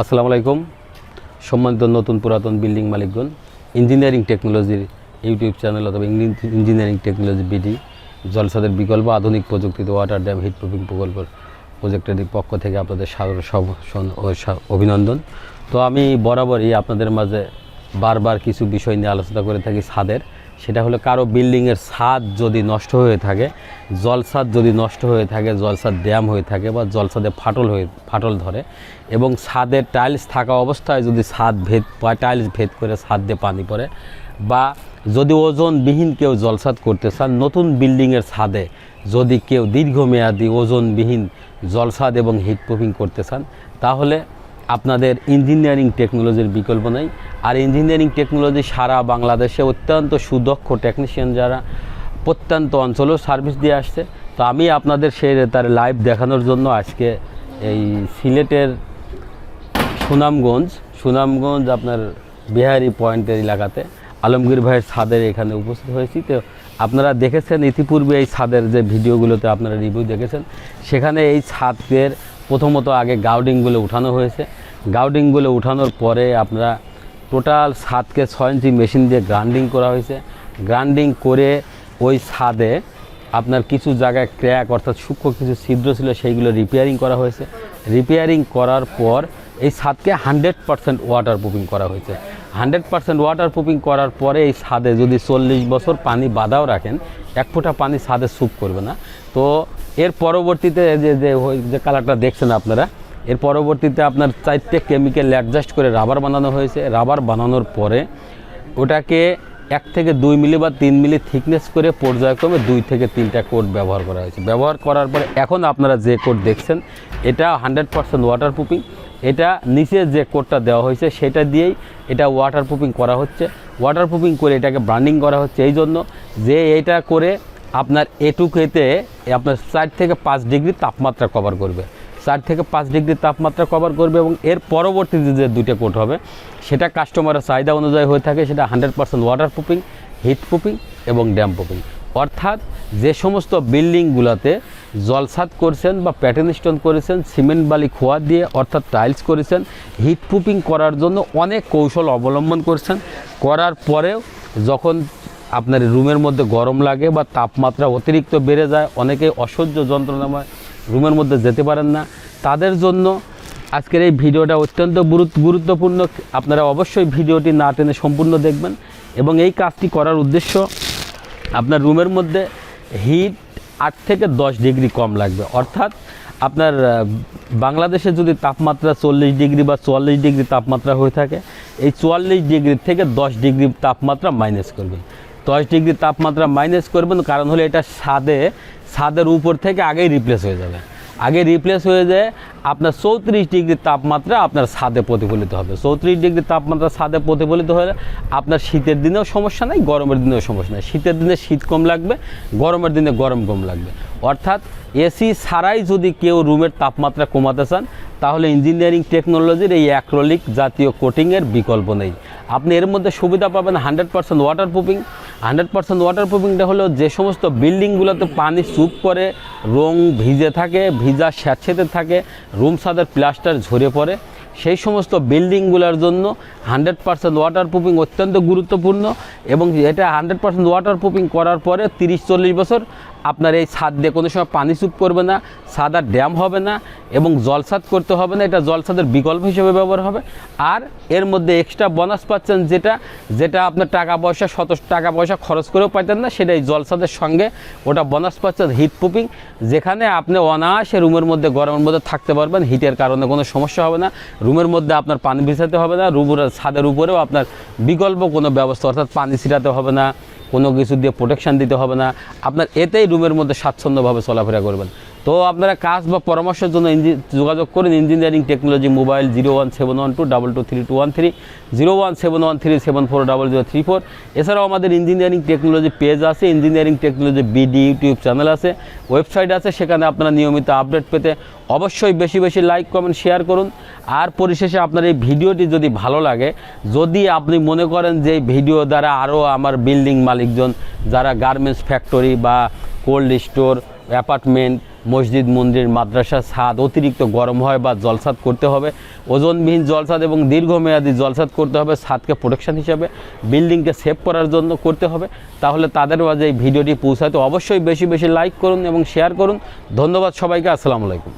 আসসালামু আলাইকুম। সম্মানিত নতুন পুরাতন বিল্ডিং মালিকগণ, ইঞ্জিনিয়ারিং টেকনোলজির ইউটিউব চ্যানেল অথবা ইঞ্জিনিয়ারিং টেকনোলজি বিডি, জলসাদের বিকল্প আধুনিক প্রযুক্তিতে ওয়াটার ড্যাম হিট প্রুফিং প্রকল্প প্রজেক্টের পক্ষ থেকে আপনাদের সাদর সব অভিনন্দন। তো আমি বরাবরই আপনাদের মাঝে বারবার কিছু বিষয় নিয়ে আলোচনা করে থাকি ছাদের সেটা হলো কারও বিল্ডিংয়ের ছাদ যদি নষ্ট হয়ে থাকে জলসাদ যদি নষ্ট হয়ে থাকে জলসাদ ড্যাম হয়ে থাকে বা জলসাদে ফাটল হয়ে, ফাটল ধরে এবং ছাদের টাইলস থাকা অবস্থায় যদি ছাদ ভেদ, টাইলস ভেদ করে ছাদ দিয়ে পানি পড়ে বা যদি ওজনবিহীন কেউ জলসাদ করতে চান, নতুন বিল্ডিংয়ের ছাদে যদি কেউ দীর্ঘমেয়াদী ওজনবিহীন জলসাদ এবং হিট প্রুফিং করতে চান, তাহলে আপনাদের ইঞ্জিনিয়ারিং টেকনোলজির বিকল্প নেই। আর ইঞ্জিনিয়ারিং টেকনোলজি সারা বাংলাদেশে অত্যন্ত সুদক্ষ টেকনিশিয়ান যারা প্রত্যন্ত অঞ্চলেও সার্ভিস দিয়ে আসছে। তো আমি আপনাদের সেই তার লাইভ দেখানোর জন্য আজকে এই সিলেটের সুনামগঞ্জ সুনামগঞ্জ আপনার বিহারি পয়েন্টের এলাকাতে আলমগীর ভাইয়ের ছাদের এখানে উপস্থিত হয়েছি। তো আপনারা দেখেছেন, ইতিপূর্বে এই ছাদের যে ভিডিওগুলোতে আপনারা রিভিউ দেখেছেন, সেখানে এই ছাদের প্রথমত আগে গাউডিংগুলো উঠানো হয়েছে। গাউডিংগুলো উঠানোর পরে আপনারা টোটাল ছাদকে ছয় ইঞ্চি মেশিন দিয়ে গ্রাইন্ডিং করা হয়েছে। গ্রাইন্ডিং করে ওই ছাদে আপনার কিছু জায়গায় ক্র্যাক অর্থাৎ সূক্ষ্ম কিছু ছিদ্র ছিল, সেইগুলো রিপেয়ারিং করা হয়েছে। রিপেয়ারিং করার পর এই ছাদকে হান্ড্রেড পারসেন্ট ওয়াটার প্রুফিং করা হয়েছে। হান্ড্রেড পারসেন্ট ওয়াটার প্রুফিং করার পরে এই ছাদে যদি চল্লিশ বছর পানি বাদাও রাখেন, এক ফোঁটা পানি ছাদে স্যুপ করবে না। তো এর পরবর্তীতে যে যে কালারটা দেখছেন আপনারা, এর পরবর্তীতে আপনার চারটে কেমিক্যাল অ্যাডজাস্ট করে রাবার বানানো হয়েছে। রাবার বানানোর পরে ওটাকে এক থেকে দুই মিলি বা তিন মিলি থিকনেস করে পর্যায়ক্রমে দুই থেকে তিনটা কোড ব্যবহার করা হয়েছে। ব্যবহার করার পরে এখন আপনারা যে কোড দেখছেন, এটা হান্ড্রেড পারসেন্ট ওয়াটার প্রুফিং এটা নিচে যে কোডটা দেওয়া হয়েছে, সেটা দিয়েই এটা ওয়াটার প্রুফিং করা হচ্ছে। ওয়াটার প্রুফিং করে এটাকে ব্রান্ডিং করা হচ্ছে। এই জন্য যে এটা করে আপনার এটুকুতে আপনার চার থেকে পাঁচ ডিগ্রি তাপমাত্রা কভার করবে। চার থেকে পাঁচ ডিগ্রি তাপমাত্রা কভার করবে এবং এর পরবর্তীতে যে দুইটা কোট হবে, সেটা কাস্টমারের চাহিদা অনুযায়ী হয়ে থাকে, সেটা hundred percent waterproofing heat proofing এবং ড্যাম প্রুফিং অর্থাৎ যে সমস্ত বিল্ডিংগুলোতে জলসাদ করেছেন বা প্যাটার্ন স্টোন করেছেন সিমেন্ট বালি খোয়া দিয়ে অর্থাৎ টাইলস করেছেন হিট প্রুফিং করার জন্য অনেক কৌশল অবলম্বন করছেন। করার পরেও যখন আপনার রুমের মধ্যে গরম লাগে বা তাপমাত্রা অতিরিক্ত বেড়ে যায়, অনেকে অসহ্য যন্ত্রণাময় রুমের মধ্যে যেতে পারেন না। তাদের জন্য আজকের এই ভিডিওটা অত্যন্ত গুরুত্ব- গুরুত্বপূর্ণ। আপনারা অবশ্যই ভিডিওটি না টেনে সম্পূর্ণ দেখবেন এবং এই কাজটি করার উদ্দেশ্য আপনার রুমের মধ্যে হিট আট থেকে দশ ডিগ্রি কম লাগবে। অর্থাৎ আপনার বাংলাদেশে যদি তাপমাত্রা চল্লিশ ডিগ্রি বা চুয়াল্লিশ ডিগ্রি তাপমাত্রা হয়ে থাকে, এই চুয়াল্লিশ ডিগ্রি থেকে দশ ডিগ্রি তাপমাত্রা মাইনাস করবেন। দশ ডিগ্রি তাপমাত্রা মাইনাস করবেন, কারণ হলো এটা ছাদে ছাদের উপর থেকে আগেই রিপ্লেস হয়ে যাবে। আগে রিপ্লেস হয়ে যায় আপনার চৌত্রিশ ডিগ্রি তাপমাত্রা আপনার ছাদে প্রতিফলিত হবে। চৌত্রিশ ডিগ্রি তাপমাত্রা ছাদে প্রতিফলিত হলে আপনার শীতের দিনেও সমস্যা নাই, গরমের দিনেও সমস্যা নাই। শীতের দিনে শীত কম লাগবে, গরমের দিনে গরম কম লাগবে। অর্থাৎ এসি ছাড়াই যদি কেউ রুমের তাপমাত্রা কমাতে চান, তাহলে ইঞ্জিনিয়ারিং টেকনোলজির এই অ্যাক্রোলিক জাতীয় কোটিংয়ের বিকল্প নেই। আপনি এর মধ্যে সুবিধা পাবেন hundred percent waterproofing hundred percent water প্রুফিংটা হলো যে সমস্ত বিল্ডিংগুলোতে পানি চুপ করে রং ভিজে থাকে, ভিজা স্যাঁতসেতে থাকে, রুম সাদের প্লাস্টার ঝরে পড়ে। সেই সমস্ত বিল্ডিংগুলোর জন্য হান্ড্রেড পার্সেন্ট ওয়াটার প্রুফিং অত্যন্ত গুরুত্বপূর্ণ এবং এটা হান্ড্রেড পার্সেন্ট ওয়াটার প্রুফিং করার পরে তিরিশ চল্লিশ বছর আপনার এই ছাদ দিয়ে কোনো সময় পানি চুপ করবে না, ছাদ আর ড্যাম হবে না এবং জলসাদ করতে হবে না, এটা জলসাদের বিকল্প হিসেবে ব্যবহার হবে। আর এর মধ্যে এক্সট্রা বোনাস পাচ্ছেন যেটা যেটা আপনার টাকা পয়সা, শত টাকা পয়সা খরচ করেও পাইতেন না সেটাই জলসাদের সঙ্গে ওটা বোনাস পাচ্ছেন হিট প্রুফিং যেখানে আপনি অনায়াসে রুমের মধ্যে গরমের মধ্যে থাকতে পারবেন হিটের কারণে কোনো সমস্যা হবে না, রুমের মধ্যে আপনার পানি ভিজাতে হবে না রুমের ছাদের উপরেও আপনার বিকল্প কোনো ব্যবস্থা, অর্থাৎ পানি ছিটাতে হবে না। কোনো কিছু দিয়ে প্রোটেকশান দিতে হবে না। আপনার এতেই রুমের মধ্যে স্বাচ্ছন্দ্যভাবে চলাফেরা করবেন। তো আপনারা কাজ বা পরামর্শের জন্য যোগাযোগ করুন engineering technology mobile zero one seven one two double two three two one three zero one seven one three seven four double zero three four এছাড়াও আমাদের ইঞ্জিনিয়ারিং টেকনোলজি পেজ আছে engineering technology BD YouTube channel আছে website আছে, সেখানে আপনারা নিয়মিত update পেতে অবশ্যই বেশি বেশি লাইক কমেন্ট শেয়ার করুন। আর পরিশেষে আপনার এই ভিডিওটি যদি ভালো লাগে, যদি আপনি মনে করেন যে ভিডিও দ্বারা আরও আমার বিল্ডিং মালিকজন, যারা গার্মেন্টস ফ্যাক্টরি বা কোল্ড স্টোর অ্যাপার্টমেন্ট মসজিদ, মন্দির, মাদ্রাসা, ছাদ অতিরিক্ত গরম হয় বা জলসাদ করতে হবে। ওজনবিহীন জলসাদ এবং দীর্ঘমেয়াদী জলসাদ করতে হবে, ছাদকে প্রোটেকশন হিসাবে বিল্ডিংকে সেভ করার জন্য করতে হবে। তাহলে তাদের মাঝে এই ভিডিওটি পৌঁছাতে অবশ্যই বেশি বেশি লাইক করুন এবং শেয়ার করুন। ধন্যবাদ সবাইকে, আসসালামু আলাইকুম।